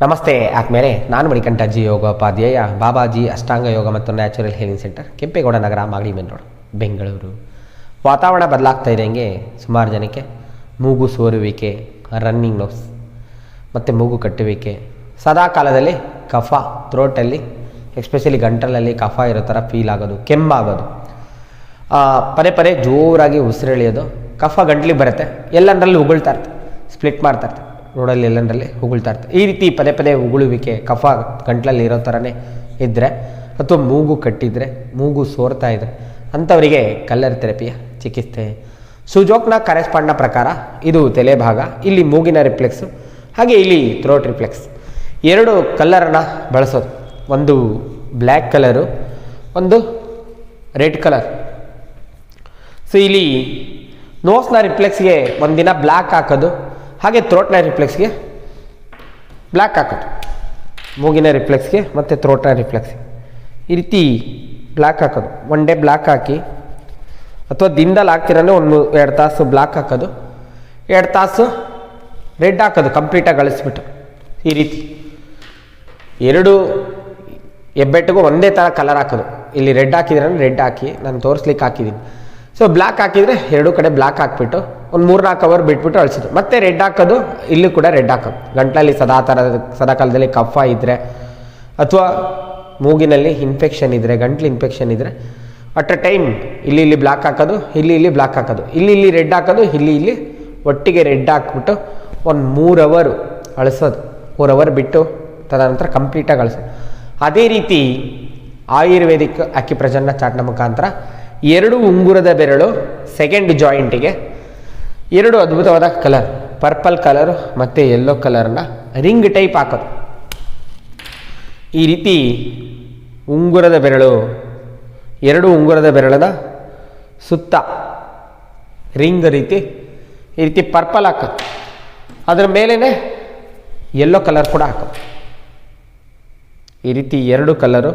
ನಮಸ್ತೆ ಆದ್ಮೇಲೆ ನಾನು ಮಣಿಕಂಠಜಿ ಯೋಗೋಪಾಧ್ಯಾಯ, ಬಾಬಾಜಿ ಅಷ್ಟಾಂಗ ಯೋಗ ಮತ್ತು natural healing centre Kempegowda Nagar, Magadi main road, Bengaluru. ವಾತಾವರಣ ಬದಲಾಗ್ತಾ ಇದ್ದಂಗೆ ಸುಮಾರು ಜನಕ್ಕೆ ಮೂಗು ಸೋರುವಿಕೆ ರನ್ನಿಂಗ್ ನೋಸ್ ಮತ್ತು ಮೂಗು ಕಟ್ಟುವಿಕೆ. ಸದಾ ಕಾಲದಲ್ಲಿ ಕಫ ಥ್ರೋಟಲ್ಲಿ ಎಸ್ಪೆಷಲಿ ಗಂಟಲಲ್ಲಿ ಕಫ ಇರೋ ಥರ ಫೀಲ್ ಆಗೋದು, ಕೆಮ್ಮಾಗೋದು. ಪದೇ ಪದೇ ಜೋರಾಗಿ ಉಸಿರೆಳೆಯೋದು, ಕಫ ಗಂಟ್ಲಿಗೆ ಬರುತ್ತೆ, ಎಲ್ಲಂದ್ರಲ್ಲಿ ಉಗುಳ್ತಾ ಇರ್ತೆ ಸ್ಪ್ಲಿಟ್ ಮಾಡ್ತಾ ಇರ್ತಾರೆ ರೋಡಲ್ಲಿ ಎಲ್ಲಂದ್ರಲ್ಲಿ ಉಗುಳ್ತಾ ಇರ್ತಾರೆ ಈ ರೀತಿ ಪದೇ ಪದೇ ಉಗುಳುವಿಕೆ, ಕಫ ಗಂಟ್ಲಲ್ಲಿ ಇರೋ ಥರನೇ ಇದ್ದರೆ ಅಥವಾ ಮೂಗು ಕಟ್ಟಿದರೆ, ಮೂಗು ಸೋರ್ತಾ ಇದ್ದರೆ ಅಂಥವರಿಗೆ ಕಲ್ಲರ್ ಥೆರಪಿಯ ಚಿಕಿತ್ಸೆ. ಸುಜೋಕ್ನ ಕರೆಸ್ಪಾಂಡ್ನ ಪ್ರಕಾರ ಇದು ತಲೆ ಭಾಗ ಇಲ್ಲಿ ಮೂಗಿನ ರಿಫ್ಲೆಕ್ಸು, ಹಾಗೆ ಇಲ್ಲಿ ಥ್ರೋಟ್ ರಿಫ್ಲೆಕ್ಸ್. ಎರಡು ಕಲ್ಲರನ್ನು ಬಳಸೋದು. ಒಂದು ಬ್ಲ್ಯಾಕ್ ಕಲರು, ಒಂದು ರೆಡ್ ಕಲರ್. ಸೊ ಇಲ್ಲಿ ನೋಸ್ನ ರಿಫ್ಲೆಕ್ಸ್ಗೆ ಒಂದಿನ ಬ್ಲ್ಯಾಕ್ ಹಾಕೋದು ಹಾಗೆ ಥ್ರೋಟ್ನ ರಿಫ್ಲೆಕ್ಸ್ಗೆ ಬ್ಲ್ಯಾಕ್ ಹಾಕೋದು. ಮೂಗಿನ ರಿಫ್ಲೆಕ್ಸ್ಗೆ ಮತ್ತು ಥ್ರೋಟ್ನ ರಿಫ್ಲೆಕ್ಸ್ಗೆ ಈ ರೀತಿ ಬ್ಲ್ಯಾಕ್ ಹಾಕೋದು. ಒನ್ ಡೇ ಬ್ಲ್ಯಾಕ್ ಹಾಕಿ, ಅಥವಾ ದಿನದಲ್ಲಿ ಹಾಕ್ತಿರೋ ಒಂದು ಎರಡು ತಾಸು ಬ್ಲ್ಯಾಕ್ ಹಾಕೋದು. ಎರಡು ತಾಸು ರೆಡ್ ಹಾಕೋದು ಕಂಪ್ಲೀಟಾಗಿ ಗಳಿಸ್ಬಿಟ್ಟು ಈ ರೀತಿ. ಎರಡು ಹೆಬ್ಬೆಟ್ಟಿಗೂ ಒಂದೇ ಥರ ಕಲರ್ ಹಾಕೋದು. ಇಲ್ಲಿ ರೆಡ್ ಹಾಕಿದ್ರೆ ರೆಡ್ ಹಾಕಿ ನಾನು ತೋರಿಸ್ಲಿಕ್ಕೆ ಹಾಕಿದ್ದೀನಿ. ಸೊ ಬ್ಲ್ಯಾಕ್ ಹಾಕಿದರೆ ಎರಡೂ ಕಡೆ ಬ್ಲ್ಯಾಕ್ ಹಾಕ್ಬಿಟ್ಟು ಒಂದು ಮೂರು ನಾಲ್ಕು ಅವರ್ ಬಿಟ್ಬಿಟ್ಟು ಅಳಿಸೋದು ಮತ್ತೆ ರೆಡ್ ಹಾಕೋದು, ಇಲ್ಲೂ ಕೂಡ ರೆಡ್ ಹಾಕೋದು. ಗಂಟಲಲ್ಲಿ ಸದಾ ಥರದ ಸದಾ ಕಾಲದಲ್ಲಿ ಕಫ ಇದ್ದರೆ ಅಥವಾ ಮೂಗಿನಲ್ಲಿ ಇನ್ಫೆಕ್ಷನ್ ಇದ್ದರೆ ಗಂಟ್ಲು ಇನ್ಫೆಕ್ಷನ್ ಇದ್ದರೆ ಅಟ್ ಅ ಟೈಮ್ ಇಲ್ಲಿ ಇಲ್ಲಿ ಬ್ಲ್ಯಾಕ್ ಹಾಕೋದು, ಇಲ್ಲಿ ಇಲ್ಲಿ ಬ್ಲ್ಯಾಕ್ ಹಾಕೋದು. ಇಲ್ಲಿ ಇಲ್ಲಿ ರೆಡ್ ಹಾಕೋದು, ಇಲ್ಲಿ ಇಲ್ಲಿ ಒಟ್ಟಿಗೆ ರೆಡ್ ಹಾಕ್ಬಿಟ್ಟು ಒಂದು ಮೂರು ಅವರು ಅಳಿಸೋದು. ಮೂರು ಅವರ್ ಬಿಟ್ಟು ತದನಂತರ ಕಂಪ್ಲೀಟಾಗಿ ಅಳಿಸೋದು. ಅದೇ ರೀತಿ ಆಯುರ್ವೇದಿಕ್ ಅಕ್ಯುಪ್ರೆಷನ್ನ ಚಾಟ್ನ ಮುಖಾಂತರ ಎರಡು ಉಂಗುರದ ಬೆರಳು ಸೆಕೆಂಡ್ ಜಾಯಿಂಟಿಗೆ ಎರಡು ಅದ್ಭುತವಾದ ಕಲರ್ ಪರ್ಪಲ್ ಕಲರ್ ಮತ್ತು ಯೆಲ್ಲೋ ಕಲರನ್ನ ರಿಂಗ್ ಟೈಪ್ ಹಾಕೋದು. ಈ ರೀತಿ ಉಂಗುರದ ಬೆರಳು, ಎರಡು ಉಂಗುರದ ಬೆರಳನ ಸುತ್ತ ರಿಂಗ್ ರೀತಿ, ಈ ರೀತಿ ಪರ್ಪಲ್ ಹಾಕೋದು. ಅದರ ಮೇಲೇ ಯೆಲ್ಲೋ ಕಲರ್ ಕೂಡ ಹಾಕೋದು. ಈ ರೀತಿ ಎರಡು ಕಲರು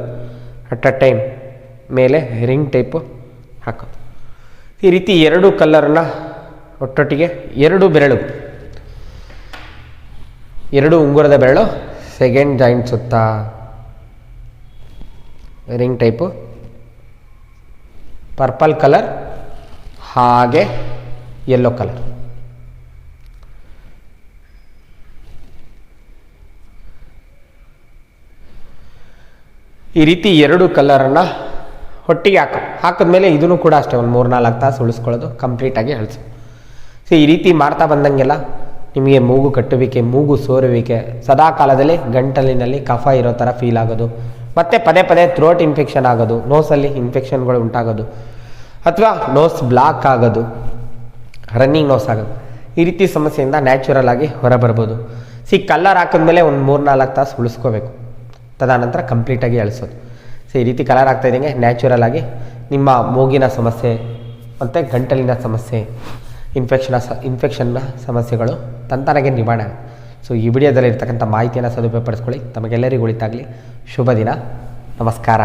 ಅಟ್ ಅ ಟೈಮ್ ಮೇಲೆ ರಿಂಗ್ ಟೈಪು ಹಾಕೋದು. ಈ ರೀತಿ ಎರಡು ಕಲರ್ನ ಒಟ್ಟೊಟ್ಟಿಗೆ ಎರಡು ಬೆರಳು. ಎರಡು ಉಂಗುರದ ಬೆರಳು, ಸೆಕೆಂಡ್ ಜಾಯಿಂಟ್ ಸುತ್ತ. Ring type. ಪರ್ಪಲ್ ಕಲರ್, ಹಾಗೆ ಯೆಲ್ಲೋ ಕಲರ್. ಈ ರೀತಿ ಎರಡು ಕಲರನ್ನು ಒಟ್ಟಿಗೆ ಹಾಕೋ. ಹಾಕಿದ್ಮೇಲೆ ಇದನ್ನು ಕೂಡ ಅಷ್ಟೇ, ಒಂದು ಮೂರು ನಾಲ್ಕು ತಾಸು ಉಳಿಸ್ಕೊಳ್ಳೋದು ಕಂಪ್ಲೀಟಾಗಿ ಅಳಿಸು. ಸೊ ಈ ರೀತಿ ಮಾಡ್ತಾ ಬಂದಂಗೆಲ್ಲ ನಿಮಗೆ ಮೂಗು ಕಟ್ಟುವಿಕೆ, ಮೂಗು ಸೋರುವಿಕೆ ಸದಾ ಕಾಲದಲ್ಲಿ ಗಂಟಲಿನಲ್ಲಿ ಕಫ ಇರೋ ಥರ ಫೀಲ್ ಆಗೋದು, ಮತ್ತು ಪದೇ ಪದೇ ಥ್ರೋಟ್ ಇನ್ಫೆಕ್ಷನ್ ಆಗೋದು ನೋಸಲ್ಲಿ ಇನ್ಫೆಕ್ಷನ್ಗಳು ಉಂಟಾಗೋದು, ಅಥವಾ ನೋಸ್ ಬ್ಲಾಕ್ ಆಗೋದು ರನ್ನಿಂಗ್ ನೋಸ್ ಆಗೋದು, ಈ ರೀತಿ ಸಮಸ್ಯೆಯಿಂದ ನ್ಯಾಚುರಲ್ ಆಗಿ ಹೊರಬರ್ಬೋದು. ಸಿ, ಕಲ್ಲರ್ ಹಾಕಿದ್ಮೇಲೆ ಒಂದು ಮೂರು ನಾಲ್ಕು ತಾಸು ಉಳಿಸ್ಕೋಬೇಕು. ತದನಂತರ ಕಂಪ್ಲೀಟಾಗಿ ಅಳಿಸೋದು. ಸೊ, ಈ ರೀತಿ ಕಲರ್ ಆಗ್ತಾ ಇದ್ದಂಗೆ ನ್ಯಾಚುರಲ್ ಆಗಿ ನಿಮ್ಮ ಮೂಗಿನ ಸಮಸ್ಯೆ ಮತ್ತು ಗಂಟಲಿನ ಸಮಸ್ಯೆ ಇನ್ಫೆಕ್ಷನ ಸ ಇನ್ಫೆಕ್ಷನ್ನ ಸಮಸ್ಯೆಗಳು ತಂತಾನಾಗೆ ನಿವಾರಣೆ. ಸೊ ಈ ವಿಡಿಯೋದಲ್ಲಿ ಇರ್ತಕ್ಕಂಥ ಮಾಹಿತಿಯನ್ನು ಸದುಪಯೋಗಪಡಿಸ್ಕೊಳ್ಳಿ. ತಮಗೆಲ್ಲರಿಗೂ ಉಳಿತಾಗಲಿ ಶುಭ ದಿನ. ನಮಸ್ಕಾರ.